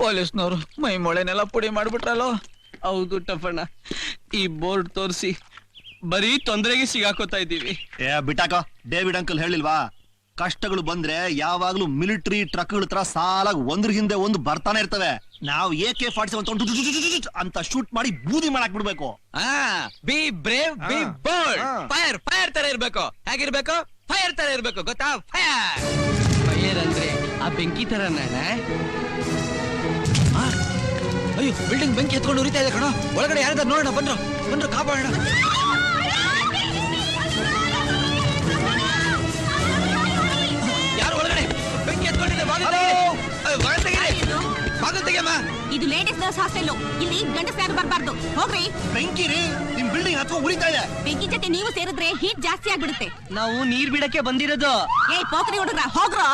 ಪೊಲೀಸ್ನವ್ರು ಮೈ ಮೊಳೆನೆಲ್ಲ ಪುಡಿ ಮಾಡ್ಬಿಟ್ರಲ್ಲೋ? ಹೌದು ಟಫಣ್ಣ ಈ ಬೋರ್ಡ್ ತೋರಿಸಿ ಬರೀ ತೊಂದರೆಗೆ ಸಿಗಾಕೋತಾ ಇದ್ದೀವಿ. ಏ ಬಿಟಾಕೋ ಡೇವಿಡ್ ಅಂಕಲ್ ಹೇಳಿಲ್ವಾ? ಕಷ್ಟಗಳು ಬಂದ್ರೆ ಯಾವಾಗ್ಲೂ ಮಿಲಿಟರಿ ಟ್ರಕ್ಗಳ ತರ ಸಾಲಾಗಿ ಒಂದ್ರ ಹಿಂದೆ ಒಂದು ಬರ್ತಾನೆ ಇರ್ತವೆ. ನಾವು A K K forty seven ಅಂತ ಶೂಟ್ ಮಾಡಿ ಬೂದಿ ಮಾಡಕ್ ಬಿಡ್ಬೇಕು. ಆ be brave be. Bold fire fire ತರ ಇರ್ಬೇಕು. ಹೇಗಿರ್ಬೇಕು? ಫೈರ್ ತರ ಇರ್ಬೇಕು ಗೊತ್ತಾ? ಫೈರ್ ಫೈರ್ ಅಂದ್ರೆ ಆ ಬೆಂಕಿ ತರ ಅಯ್ಯೋ ಬಿಲ್ಡಿಂಗ್ ಬೆಂಕಿ ಎತ್ಕೊಂಡು ಉರಿತಾ ಇದೆ ಕಣೋ. ಒಳಗಡೆ ಯಾರಿದಾರ ನೋಡೋಣ ಬಂದ್ರು. ಬಂದ್ರು ಕಾಪಾಡೋಣ. ಯಾರು ಒಳಗಡೆ? ಬೆಂಕಿ ಎತ್ಕೊಂಡಿದೆ ಇದು ಲೇಟೆಸ್ಟ್ ಗರ್ಲ್ಸ್ ಹಾಸ್ಟೆಲ್ ಇಲ್ಲಿ ಗಂಡಸ ಯಾರು ಬರಬಾರ್ದು. ಹೋಗ್ರಿ. ಬೆಂಕಿ ರೀ. ನಿಮ್ ಬಿಲ್ಡಿಂಗ್ ಹತ್ಕೊಂಡ್ ಉರಿತಾ ಇದೆ. ಬೆಂಕಿ ಜೊತೆ ನೀವು ಸೇರಿದ್ರೆ ಹೀಟ್ ಜಾಸ್ತಿ ಆಗ್ಬಿಡುತ್ತೆ. ನಾವು ನೀರ್ ಬಿಡಕ್ಕೆ ಬಂದಿರೋದು. ಏ ಪೋಖ್ರಿ ಹುಡುಗ್ರ ಹೋಗ್ರೋ.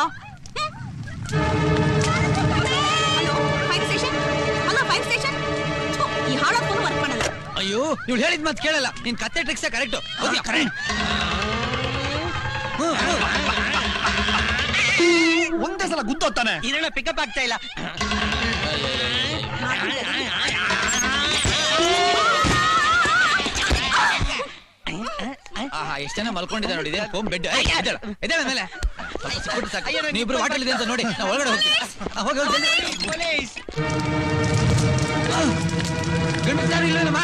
ಇವ್ಳು ಹೇಳಿದ ಮತ್ತೆ ಕೇಳಲ್ಲ. ನಿನ್ ಕತ್ತೆ ಟ್ರಿಕ್ಸೇ ಕರೆಕ್ಟ್ ಒಂದೇ ಸಲ ಗುದ್ದೋತಾನೆ ಇದನ್ನ ಪಿಕಪ್ ಆಗ್ತಾ ಇಲ್ಲ. ಎಷ್ಟ್ ಜನ ಮಲ್ಕೊಂಡಿದ್ದಾರೆ ನೋಡಿ ಹೋಮ್ ಬೆಡ್ ಎದ್ದೇಳ ಮೇಲೆ. ನೀವಿಬ್ರು ಹೋಟೆಲ್ ಇದೆ ಅಂತ ನೋಡಿ. ನಾವು ಒಳಗಡೆ ಹೋಗ್ತೀವಿ. ಹೋಗಿ ಗಂಡಸ್ರು ಇಲ್ವೇನಮ್ಮ?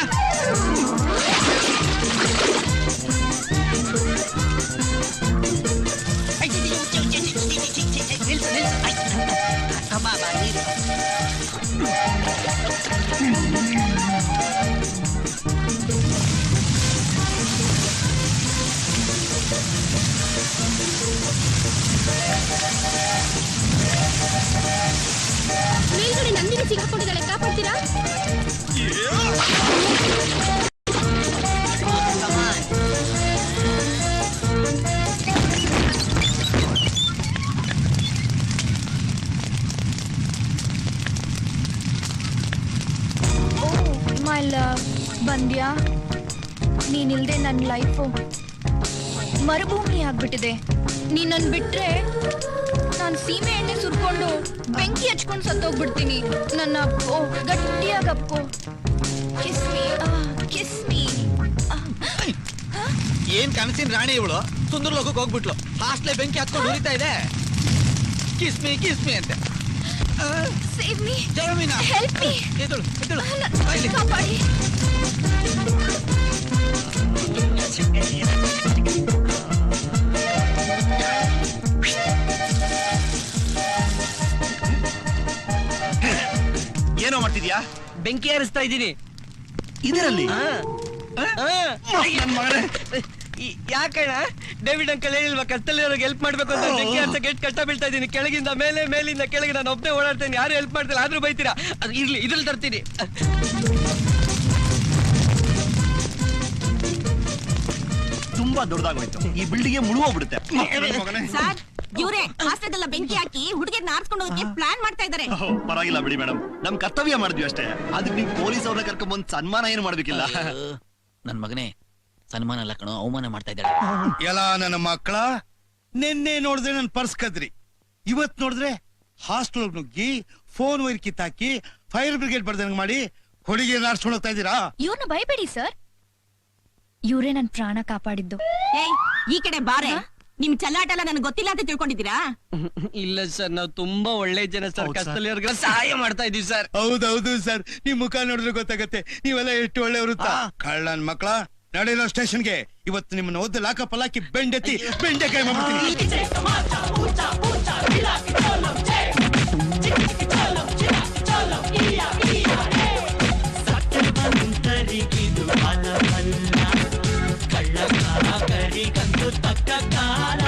ಮೇಲ್ಗಡೆ ನಂದಿನಿ ಸಿಗಾಕೊಂಡಿದ್ದಾಳೆ ಕಾಪಾಡ್ತೀರಾ ಲವ್ ಬಂದ್ಯಾ? ನೀನಿಲ್ದೆ ನನ್ನ ಲೈಫು ಮರುಭೂಮಿ ಆಗ್ಬಿಟ್ಟಿದೆ. ನೀನನ್ನು ನನ್ ಬಿಟ್ರೆ ನಾನು ಸೀಮೆ ಎಣ್ಣೆ ಸುರ್ಕೊಂಡು ಬೆಂಕಿ ಹಚ್ಕೊಂಡು ಸತ್ತೋಗ್ಬಿಡ್ತೀನಿ. ನನ್ನ ಅಪ್ಪೋ, ಗಟ್ಟಿಯಾಗ ಅಪ್ಪೋ. ಕಿಸ್ ಮೀ ಕಿಸ್ ಮೀ ಏನ್ ಕನಸಿನ ರಾಣಿ ಇವಳು? ಸುಂದರ ಲೋಕಕ್ಕೆ ಹೋಗ್ಬಿಟ್ಲು. ಹಾಸ್ಟ್ಲೆ ಬೆಂಕಿ ಹತ್ಕೊಂಡು ಉರಿತಾ ಇದೆ. ಕಿಸ್ಮಿ ಕಿಸ್ಮಿ ಅಂತೆ. ಸೇವ್ ಮೀ ಜಯಮೀನಾ ಹೆಲ್ಪ್ ಮೀ ಎದ್ದೇಳು ಎದ್ದೇಳು ಇಲ್ಲಿ. ಕಾಪಾಡಿ ಏನೋ ಮಾಡ್ತಿದ್ಯಾ? ಬೆಂಕಿ ಹರಿಸ್ತಾ ಇದ್ದೀನಿ. ಇದರಲ್ಲಿ. ನನ್ ಮಗನೇ. ಯಾಕಣ್ಣ? ಡೇವಿಡ್ ಅಂಕಲ್ ಹೇಳಿಲ್ವಾ ಕಷ್ಟದಲ್ಲಿರೋರಿಗೆ ಹೆಲ್ಪ್ ಮಾಡ್ಬೇಕು ಅಂತ ಬೆಂಕಿ ಅಂತ ಗೇಟ್ ಕಷ್ಟ ಬೀಳ್ತಾ ಇದ್ದೀನಿ. ಕೆಳಗಿಂದ ಮೇಲೆ ಮೇಲಿಂದ ಕೆಳಗೆ ನಾನು ಒಬ್ಬನೇ ಓಡಾಡ್ತೇನೆ. ಯಾರು ಹೆಲ್ಪ್ ಮಾಡ್ತಿಲ್ಲ ಆದ್ರೂ ಬೈತೀರಾ? ಅದು ಇರ್ಲಿ ಇದ್ರಲ್ಲಿ ತರ್ತೀನಿ. ತುಂಬಾ ದೊಡ್ಡದಾಗೋಯ್ತು. ಈ ಬಿಲ್ಡಿಂಗ್ ಮುಳುಗೋಗ್ಬಿಡುತ್ತೆ. ಸರ್ ಇವ್ರೆ ಹಾಸ್ಟೆಲ್ ಬೆಂಕಿ ಹಾಕಿ ಹುಡುಗಿ ನಾರ್ಸ್ಕೊಂಡು ಹೋಗಿ ಪ್ಲಾನ್ ಮಾಡ್ತಾ ಇದ್ದಾರೆ. ಓಹ್, ಪರವಾಗಿಲ್ಲ ಬಿಡಿ ಮೇಡಮ್ ನಮ್ ಕರ್ತವ್ಯ ಮಾಡಿದ್ವಿ ಅಷ್ಟೇ. ಅದಕ್ಕೆ ನೀವು ಪೊಲೀಸ್ ಅವ್ರನ್ನ ಕರ್ಕೊಂಡ್ ಬಂದ್ ಸನ್ಮಾನ ಏನು ಮಾಡ್ಬೇಕಿಲ್ಲ? ನನ್ ಮಗನೇ ಸನ್ಮಾನ ಅಲ್ಲ ಕಣೋ ಅವಮಾನ ಮಾಡ್ತಾ ಇದ್ದಾಳೆ. ಎಲ್ಲ ನನ್ನ ಮಕ್ಕಳ ನಿನ್ನೆ ನೋಡಿದ್ರೆ ನನ್ನ ಪರ್ಸ್ ಕದ್ರಿ. ಇವತ್ ನೋಡಿದ್ರೆ ಹಾಸ್ಟೆಲ್ ನುಗ್ಗಿ ಫೋನ್ ವೈರ್ ಕಿತ್ತಾಕಿ ಫೈರ್ ಬ್ರಿಗೇಡ್ ಬರ್ದಂಗ್ ಮಾಡಿ ಹೊಡಿಗೆ ನಾಡ್ಸ್ಕೊಂಡು ಹೋಗ್ತಾ ಇದ್ದೀರಾ? ಇವ್ರನ್ನ ಭಯಬೇಡಿ ಸರ್ ಇವರೇ ನನ್ನ ಪ್ರಾಣ ಕಾಪಾಡಿದ್ದು. ಏಯ್ ಈ ಕಡೆ ಬಾರೆ. ನಿಮ್ ಚಲ್ಲಾಟ ಎಲ್ಲ ನನಗೆ ಗೊತ್ತಿಲ್ಲ ಅಂತ ತಿಳ್ಕೊಂಡಿದ್ದೀರಾ? ಇಲ್ಲ ಸರ್ ನಾವು ತುಂಬಾ ಒಳ್ಳೆ ಜನ ಸರ್ ಹೌದ್ ಸಹಾಯ ಮಾಡ್ತಾ ಇದೀವಿ ಸರ್ ಹೌದೌದು ಸರ್ ನಿಮ್ ಮುಖ ನೋಡಿದ್ರೆ ಗೊತ್ತಾಗತ್ತೆ. ನೀವೆಲ್ಲ ಎಷ್ಟು ಒಳ್ಳೆಯವರು ಕಳ್ಳನ್ ಮಕ್ಕಳ ನಡೆಯೋ ಸ್ಟೇಷನ್ಗೆ ಇವತ್ತು ನಿಮ್ಮನ್ನ ಒದ್ದು ಲಾಕಪ್ ಹಾಕಿ ಬೆಂಡೆತ್ತಿ ಬೆಂಡೆಕಾಯಿ ಮಾಡ್ಬಿಡ್ತೀನಿ. ಕಳ್ಳ ಬಲವಲ್ಲ. ಕಂದು ತಕ್ಕ ಕಾಲ.